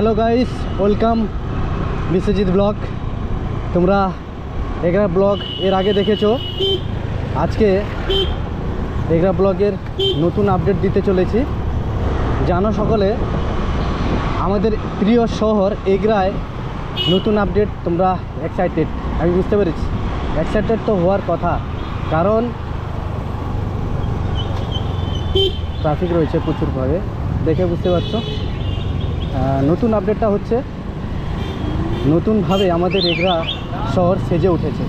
Hello guys welcome Biswajit blog তোমরা Egra blog এর আগে দেখেছ? আজকে এগরা ব্লগের নতুন আপডেট দিতে চলেছি। জানো সকলে, আমাদের প্রিয় শহর এগরায় নতুন আপডেট তোমরা এক্সাইটেড আমি বুঝতে পেরেছি। এক্সাইটেড তো হওয়ার কথা, কারণ ট্রাফিক রয়েছে প্রচুরভাবে। দেখে বুঝতে পারছ? নতুন আপডেটটা হচ্ছে, নতুনভাবে আমাদের এগরা শহর সেজে উঠেছে।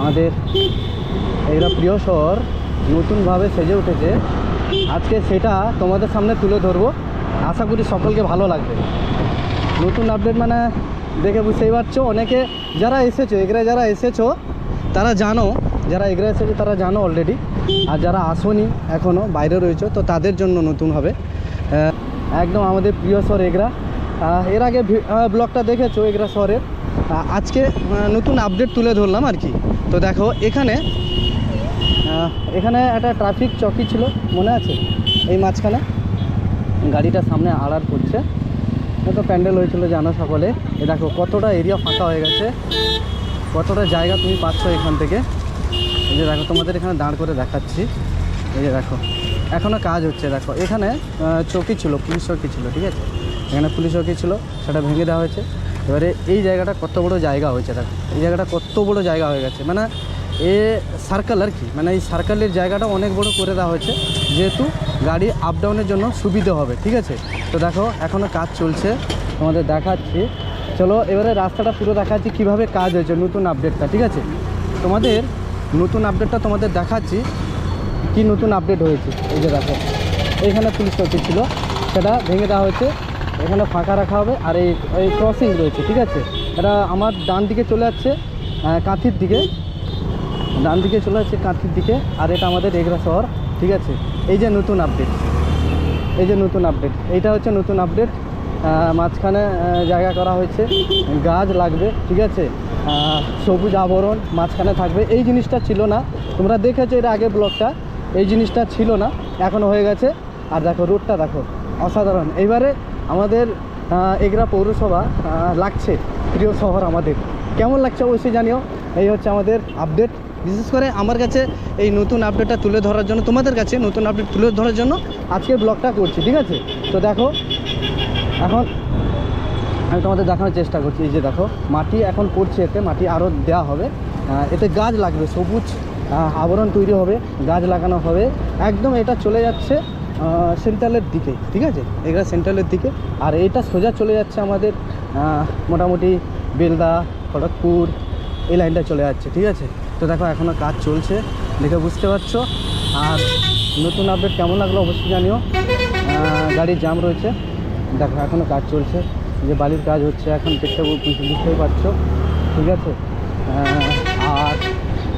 আমাদের এগরা প্রিয় শহর নতুনভাবে সেজে উঠেছে। আজকে সেটা তোমাদের সামনে তুলে ধরবো। আশা করি সকলকে ভালো লাগবে। নতুন আপডেট মানে দেখে বুঝতেই পারছ, অনেকে যারা এসেছ, এগরা যারা এসেছ, তারা জানো, যারা এগরা এসেছে, তারা জানো অলরেডি আর যারা আসোনি এখনও বাইরে রয়েছে, তো তাদের জন্য নতুন হবে। একদম আমাদের প্রিয় শহর এগরা। এর আগে ব্লগটা দেখেছ এগরা শহরের আজকে নতুন আপডেট তুলে ধরলাম আর কি। তো দেখো, এখানে এখানে একটা ট্রাফিক চকি ছিল, মনে আছে? এই মাঝখানে। গাড়িটা সামনে আড়ার করছে। তো প্যান্ডেল হয়েছিল, জানো সকলে। এ দেখো, কতটা এরিয়া ফাঁকা হয়ে গেছে। কতটা জায়গা তুমি পাচ্ছ এখান থেকে? এই যে দেখো, তোমাদের এখানে দাঁড় করে দেখাচ্ছি। এই যে দেখো। এখনও কাজ হচ্ছে, দেখো। এখানে চৌকি ছিল, পুলিশ চৌকি ছিল, ঠিক আছে? এখানে পুলিশ চৌকি ছিল, সেটা ভেঙে দেওয়া হয়েছে। এবারে এই জায়গাটা কত বড় জায়গা হয়েছে, দেখো। এই জায়গাটা কত বড় জায়গা হয়ে গেছে। মানে এ সার্কেল আর কি মানে এই সার্কেলের জায়গাটা অনেক বড় করে দেওয়া হয়েছে, যেহেতু গাড়ি আপ ডাউনের জন্য সুবিধে হবে, ঠিক আছে? তো দেখো এখনও কাজ চলছে, তোমাদের দেখাচ্ছি। চলো, এবারে রাস্তাটা পুরো দেখাচ্ছি, কীভাবে কাজ হয়েছে, নতুন আপডেটটা ঠিক আছে? তোমাদের নতুন আপডেটটা তোমাদের দেখাচ্ছি। কি নতুন আপডেট হয়েছে? এই যে দেখো, এইখানে পুলিশ চৌকি ছিল। সেটা ভেঙে দেওয়া হয়েছে। এখানে ফাঁকা রাখা হবে। আর এই এই ক্রসিং রয়েছে, ঠিক আছে? এটা আমার ডান দিকে চলে যাচ্ছে কাঁথির দিকে। ডান দিকে চলে যাচ্ছে কাঁথির দিকে। আর এটা আমাদের এগরা শহর, ঠিক আছে? এই যে নতুন আপডেট এই যে নতুন আপডেট এইটা হচ্ছে নতুন আপডেট মাঝখানে জায়গা করা হয়েছে। গাছ লাগবে, ঠিক আছে? সবুজ আবরণ মাঝখানে থাকবে। এই জিনিসটা ছিল না। তোমরা দেখেছ এর আগে ব্লগটা এই জিনিসটা ছিল না এখনও হয়ে গেছে। আর দেখো, রোডটা দেখো, অসাধারণ। এইবারে আমাদের এগরা পৌরসভা লাগছে, প্রিয় শহর আমাদের। কেমন লাগছে অবশ্যই জানিও। এই হচ্ছে আমাদের আপডেট বিশেষ করে আমার কাছে এই নতুন আপডেটটা তুলে ধরার জন্য, তোমাদের কাছে নতুন আপডেট তুলে ধরার জন্য আজকে ব্লগটা করছি, ঠিক আছে? তো দেখো, এখন আমি তোমাদের দেখানোর চেষ্টা করছি। এই যে দেখো, মাটি এখন পড়ছে এতে, মাটি আরও দেওয়া হবে। এতে গাছ লাগবে, সবুজ আবরণ তৈরি হবে, গাছ লাগানো হবে। একদম এটা চলে যাচ্ছে সেন্ট্রালের দিকে, ঠিক আছে? এগুলো সেন্ট্রালের দিকে। আর এটা সোজা চলে যাচ্ছে আমাদের মোটামুটি বেলদা, খড়গপুর, এই লাইনটা চলে যাচ্ছে, ঠিক আছে? তো দেখো এখনও কাজ চলছে, দেখে বুঝতে পারছ? আর নতুন আপডেট কেমন লাগল অবশ্যই জানিও। গাড়ির জাম রয়েছে, দেখো এখনও কাজ চলছে। যে বালির কাজ হচ্ছে, এখন দেখতে বুঝতেই পারছ, ঠিক আছে? আর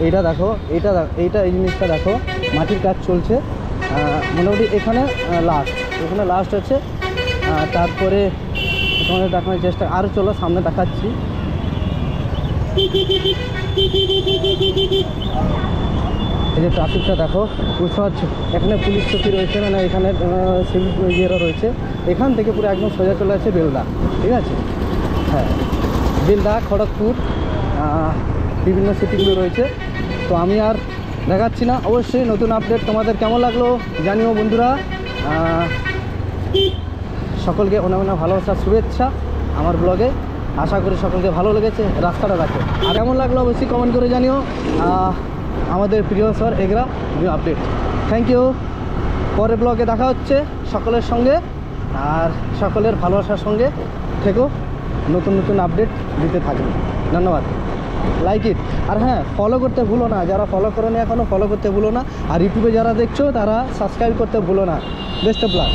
এইটা দেখো, এইটা দে- এইটা এই জিনিসটা দেখো, মাটির কাজ চলছে। মোটামুটি এখানে লাস্ট এখানে লাস্ট আছে তারপরে তোমাদের দেখানোর চেষ্টা আরও চলো সামনে দেখাচ্ছি। এই যে ট্রাফিকটা দেখো, বুঝতে পারছ? এখানে পুলিশ চৌকি রয়েছে মানে এখানে সিভিল ইয়েরা রয়েছে। এখান থেকে পুরো একদম সোজা চলে আছে বেলদা, ঠিক আছে? হ্যাঁ বেলদা, খড়গপুর বিভিন্ন সিটিগুলো রয়েছে। তো আমি আর দেখাচ্ছি না। অবশ্যই নতুন আপডেট তোমাদের কেমন লাগল জানিও বন্ধুরা। সকলকে অনেক অনেক ভালোবাসা, শুভেচ্ছা আমার ব্লগে আশা করি সকলকে ভালো লেগেছে, রাস্তাটা দেখো। আর কেমন লাগল অবশ্যই কমেন্ট করে জানিও। আমাদের প্রিয় sir Egra new update thank you পরের ব্লগে দেখা হচ্ছে সকলের সঙ্গে আর সকলের ভালোবাসার সঙ্গে থেকো। নতুন নতুন আপডেট দিতে থাকবে। ধন্যবাদ। লাইক ইট আর হ্যাঁ ফলো করতে ভুলো না। যারা ফলো করো নি এখনও ফলো করতে ভুলো না। আর ইউটিউবে যারা দেখছ, তারা সাবস্ক্রাইব করতে ভুলো না। Best of luck